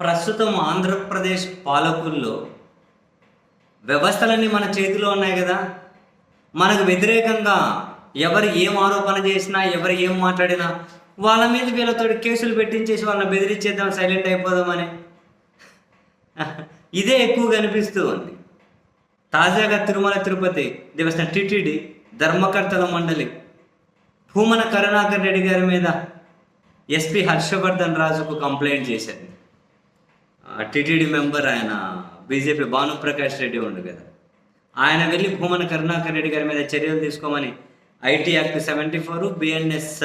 ప్రస్తుతం ఆంధ్రప్రదేశ్ పాలకుల్లో వ్యవస్థలన్నీ మన చేతిలో ఉన్నాయి కదా. మనకు వ్యతిరేకంగా ఎవరు ఏం ఆరోపణ చేసినా ఎవరు ఏం మాట్లాడినా వాళ్ళ మీద వీళ్ళతో కేసులు పెట్టించేసి వాళ్ళని బెదిరించేద్దాం సైలెంట్ అయిపోదామని. ఇదే ఎక్కువ కనిపిస్తూ ఉంది. తాజాగా తిరుమల తిరుపతి దేవస్థానం టిటిడి ధర్మకర్తల మండలి భూమన కరుణాకర్ రెడ్డి గారి మీద ఎస్పి హర్షవర్ధన్ రాజుకు కంప్లైంట్ చేశారు. టిటిడి మెంబర్ ఆయన బీజేపీ భానుప్రకాష్ రెడ్డి ఉండు కదా. ఆయన వెళ్ళి భూమన కరుణాకర్ రెడ్డి గారి మీద చర్యలు తీసుకోమని IT act seventy four BNS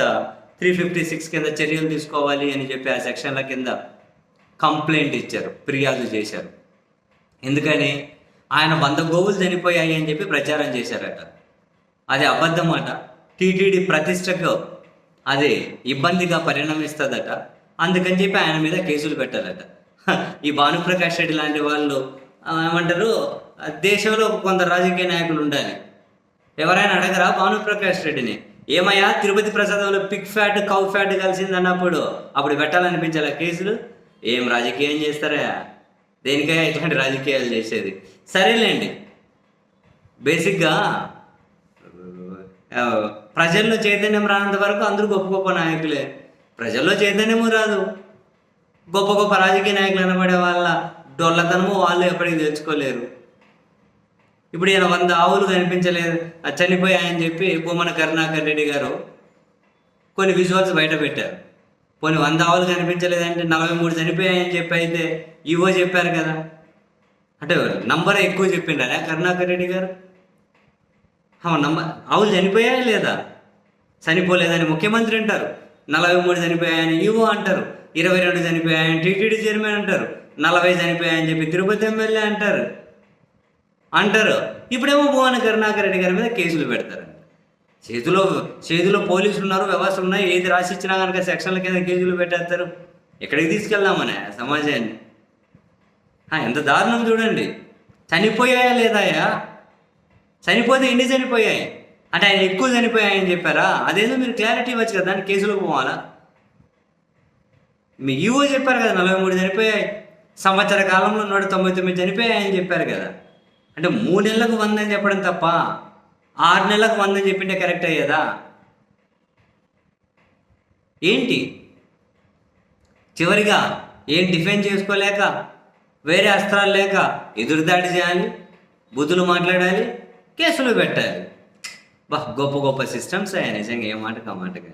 three fifty six కింద చర్యలు తీసుకోవాలి అని చెప్పి ఆ సెక్షన్ల కింద కంప్లైంట్ ఇచ్చారు ఫిర్యాదు చేశారు. ఎందుకని ఆయన వంద గోవులు చనిపోయాయి అని చెప్పి ప్రచారం చేశారట. అది అబద్ధమాట. టీటీడీ ప్రతిష్టకు అది ఇబ్బందిగా పరిణమిస్తుందట. అందుకని చెప్పి ఆయన మీద కేసులు పెట్టాలట ఈ భానుప్రకాష్ రెడ్డి లాంటి వాళ్ళు ఏమంటారు దేశంలో కొందరు రాజకీయ నాయకులు ఉండాలి. ఎవరైనా అడగరా భానుప్రకాష్ రెడ్డిని? ఏమయ్యా తిరుపతి ప్రసాదంలో పిక్ ఫ్యాట్ కౌ ఫ్యాట్ కలిసింది అన్నప్పుడు అప్పుడు పెట్టాలనిపించాలా కేసులు? ఏం రాజకీయం చేస్తారా? దేనికైనా ఇట్లాంటి రాజకీయాలు చేసేది? సరేలేండి. బేసిక్గా ప్రజల్లో చైతన్యం రానంత వరకు అందరూ గొప్ప గొప్ప నాయకులే. ప్రజల్లో చైతన్యము రాదు. గొప్ప గొప్ప రాజకీయ నాయకులు అనబడే వాళ్ళ డొల్లతనము వాళ్ళు ఎప్పటికీ తెచ్చుకోలేరు ఇప్పుడు ఈయన వంద ఆవులు కనిపించలేదు. చనిపోయాయని చెప్పి బొమ్మన కరుణాకర్ రెడ్డి గారు కొన్ని విజువల్స్ బయట పెట్టారు. కొన్ని వంద ఆవులు కనిపించలేదంటే నలభై మూడు చనిపోయాయని చెప్పి అయితే ఈవో చెప్పారు కదా. అంటే నంబర్ ఎక్కువ చెప్పిండారా కరుణాకర్ రెడ్డి గారు? నంబర్ ఆవులు చనిపోయాయా లేదా? చనిపోలేదని ముఖ్యమంత్రి అంటారు. నలభై మూడు చనిపోయాయని ఈవో అంటారు. ఇరవై రెండు చనిపోయాయని టీటీడీ చైర్మన్ అంటారు. నలభై చనిపోయాయని చెప్పి తిరుపతి ఎమ్మెల్యే అంటారు. అంటారు. ఇప్పుడేమో భువన కరుణాకర్ రెడ్డి గారి మీద కేసులు పెడతారు చేతిలో చేతిలో పోలీసులు ఉన్నారు వ్యవస్థలు ఉన్నాయి ఏది రాసి ఇచ్చినా కనుక సెక్షన్ల కింద కేసులు పెట్టేస్తారు. ఎక్కడికి తీసుకెళ్దామనే సమాజాన్ని? ఎంత దారుణం చూడండి. చనిపోయాయా లేదాయా? చనిపోతే ఎన్ని చనిపోయాయి? అంటే ఆయన ఎక్కువ చనిపోయాయని చెప్పారా? అదేదో మీరు క్లారిటీ ఇవ్వచ్చు కదా దాన్ని కేసులకు పోవాలా? మీ ఈవో చెప్పారు కదా నలభై మూడు చనిపోయాయి. సంవత్సర కాలంలో నూట తొంభై తొమ్మిది చనిపోయాయని చెప్పారు కదా. అంటే మూడు నెలలకు వంద అని చెప్పడం తప్ప ఆరు నెలలకు వంద అని చెప్పింటే కరెక్ట్ అయ్యేదా? ఏంటి? చివరిగా ఏం డిఫెండ్ చేసుకోలేక వేరే అస్త్రాలు లేక ఎదురుదాడి చేయాలి బుద్ధులు మాట్లాడాలి కేసులు పెట్టాలి. బా గొప్ప గొప్ప సిస్టమ్స్ అయ్యా నిజంగా ఏ మాటకు ఆ మాటగా